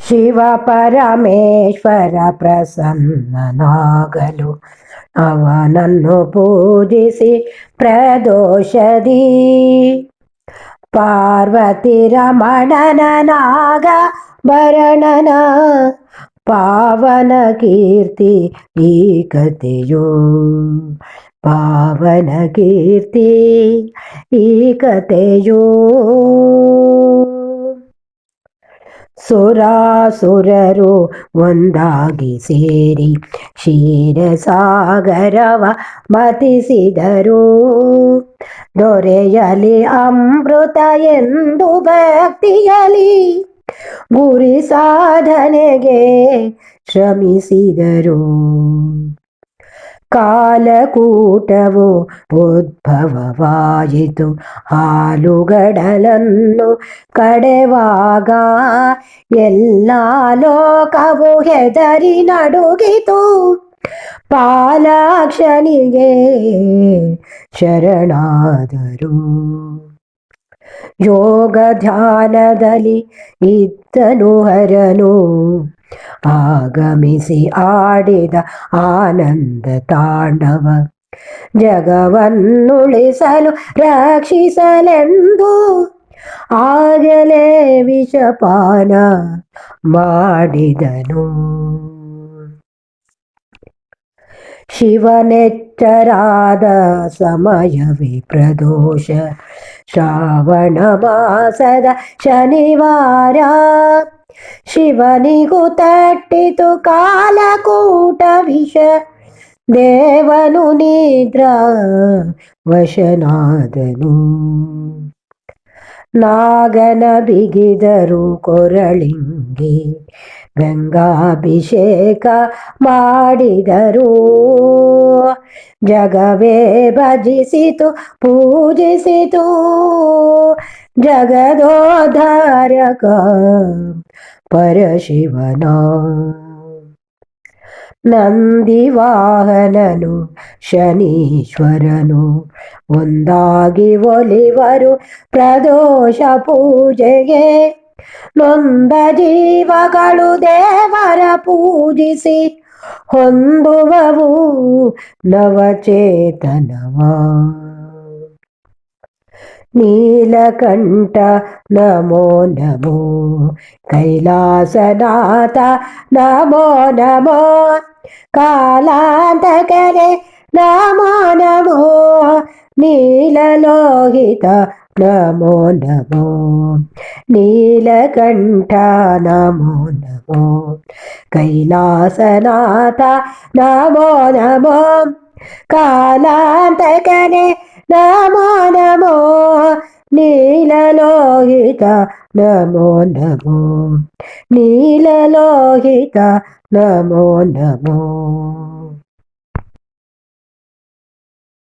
ಶಿವ ಪರಮೇಶ್ವರ ಪ್ರಸನ್ನನಾಗಲು ಅವನನ್ನು ಪೂಜಿಸಿ ಪ್ರದೋಷದಿ. ಪಾರ್ವತಿ ರಮಣನ ನಾಗ ಭರಣನ ಪಾವನ ಕೀರ್ತಿ ಈ ಕಥೆಯೋ ಪಾವನ ಕೀರ್ತಿ ಈ ಕಥೆಯೋ ಸುರಾಸುರರು ಒಂದಾಗಿ ಸೇರಿ ಕ್ಷೀರಸಾಗರವ ಮತಿಸಿದರು. ದೊರೆಯಲಿ ಅಮೃತ ಎಂದು ಭಕ್ತಿಯಲಿ ಗುರಿ ಸಾಧನೆಗೆ ಶ್ರಮಿಸಿದರು. ಕಾಲಕೂಟವು ಉದ್ಭವವಾಯಿತು. ಹಾಲುಗಡಲನ್ನು ಕಡೆವಾಗ ಎಲ್ಲ ಲೋಕವು ಹೆದರಿ ನಡುಗಿತು. ಪಾಲಾಕ್ಷನಿಗೆ ಶರಣಾದರು. ಯೋಗ ಧ್ಯಾನದಲ್ಲಿ ಇದ್ದನು ಹರನು. ಆಗಮಿಸಿ ಆಡಿದ ಆನಂದ ತಾಂಡವ. ಜಗವನ್ನುಳಿಸಲು ರಕ್ಷಿಸಲೆಂದು ಆಗಲೇ ವಿಷಪಾನ ಮಾಡಿದನು. ಶಿವನೆಚ್ಚರಾದ ಸಮಯವೇ ಪ್ರದೋಷ ಶ್ರಾವಣ ಮಾಸದ ಶನಿವಾರ ಶಿವನಿಗೂ ತಟ್ಟಿತು ಕಾಲಕೂಟ ವಿಷ ದೇವನು ನಿದ್ರಾ ವಶನಾದನು ನಾಗನ ಬಿಗಿದರು ಕೊರಳಿಂಗೆ ಗಂಗಾಭಿಷೇಕ ಮಾಡಿದರು. ಜಗವೇ ಭಜಿಸಿತು ಪೂಜಿಸಿತು. ಜಗದೋಧಾರಕ ಪರಶಿವನ. ನಂದಿವಾಹನನು ಶನೀಶ್ವರನು. ಒಂದಾಗಿ ಒಲಿವರು ಪ್ರದೋಷ ಪೂಜೆಗೆ ನೊಂದ ಜೀವಗಳು ದೇವರ ಪೂಜಿಸಿ ಹೊಂದುವವು ನವಚೇತನವ ನೀಲಕಂಠ ನಮೋ ನಮೋ ಕೈಲಾಸನಾಥ ನಮೋ ನಮೋ ಕಾಲಾಂತಕರೆ ನಮೋ ನಮೋ ನೀಲಲೋಹಿತ നമോ നമോ നീലകണ്ഠ നമോ നമോ കൈലാസനാഥ നമോ നമോ കാലാന്തകനെ നമോ നമോ നീലലോഹിത നമോ നമോ നീലലോഹിത നമോ നമോ